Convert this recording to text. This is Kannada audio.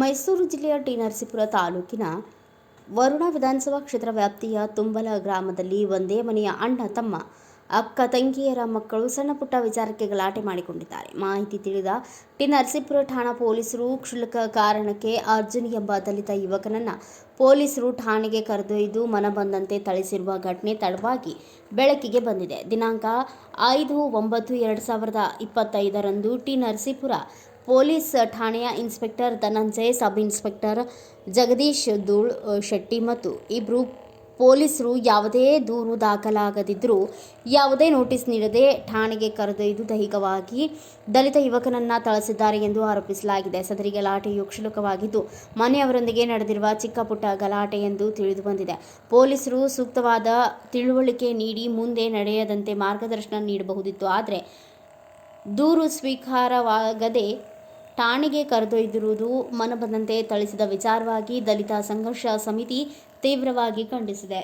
ಮೈಸೂರು ಜಿಲ್ಲೆಯ ಟಿ ನರಸೀಪುರ ತಾಲೂಕಿನ ವರುಣ ವಿಧಾನಸಭಾ ಕ್ಷೇತ್ರ ವ್ಯಾಪ್ತಿಯ ತುಂಬಲ ಗ್ರಾಮದಲ್ಲಿ ಒಂದೇ ಮನೆಯ ಅಣ್ಣ, ತಮ್ಮ ಅಕ್ಕ, ತಂಗಿಯರ ಮಕ್ಕಳು ಸಣ್ಣ ಪುಟ್ಟ ವಿಚಾರಕ್ಕೆ ಗಲಾಟೆ ಮಾಡಿಕೊಂಡಿದ್ದಾರೆ. ಮಾಹಿತಿ ತಿಳಿದ ಟಿ ನರಸೀಪುರ ಠಾಣಾ ಪೊಲೀಸರು, ಕ್ಷುಲ್ಲಕ ಕಾರಣಕ್ಕೆ ಅರ್ಜುನ್ ಎಂಬ ದಲಿತ ಯುವಕನನ್ನು ಪೊಲೀಸರು ಠಾಣೆಗೆ ಕರೆದೊಯ್ದು ಮನಬಂದಂತೆ ಥಳಿಸಿರುವ ಘಟನೆ ತಡವಾಗಿ ಬೆಳಕಿಗೆ ಬಂದಿದೆ. ದಿನಾಂಕ ಐದು ಒಂಬತ್ತು ಎರಡು ಸಾವಿರದ ಇಪ್ಪತ್ತೈದರಂದು ಟಿ ನರಸೀಪುರ ಪೊಲೀಸ್ ಠಾಣೆಯ inspector Dhananjay, sub inspector Jagadish Dhool Shetty ಮತ್ತು ಇಬ್ಬರು ಪೊಲೀಸರು ಯಾವುದೇ ದೂರು ದಾಖಲಾಗದಿದ್ದರೂ ಯಾವುದೇ ನೋಟಿಸ್ ನೀಡದೆ ಠಾಣೆಗೆ ಕರೆದೊಯ್ದು ದೈಹಿಕವಾಗಿ ದಲಿತ ಯುವಕನನ್ನು ಥಳಿಸಿದ್ದಾರೆ ಎಂದು ಆರೋಪಿಸಲಾಗಿದೆ. ಸದರಿ ಗಲಾಟೆಯು ಕ್ಷುಲ್ಲಕವಾಗಿದ್ದು, ಮನೆಯವರೊಂದಿಗೆ ನಡೆದಿರುವ ಚಿಕ್ಕ ಪುಟ್ಟ ಗಲಾಟೆ ಎಂದು ತಿಳಿದು ಬಂದಿದೆ ಪೊಲೀಸರು ಸೂಕ್ತವಾದ ತಿಳುವಳಿಕೆ ನೀಡಿ ಮುಂದೆ ನಡೆಯದಂತೆ ಮಾರ್ಗದರ್ಶನ ನೀಡಬಹುದಿತ್ತು. ಆದರೆ ದೂರು ಸ್ವೀಕಾರವಾಗದೆ ಠಾಣೆಗೆ ಕರೆದೊಯ್ದಿರುವುದು ಮನಬಂದಂತೆ ಥಳಿಸಿದ ವಿಚಾರವಾಗಿ ದಲಿತ ಸಂಘರ್ಷ ಸಮಿತಿ ತೀವ್ರವಾಗಿ ಖಂಡಿಸಿದೆ.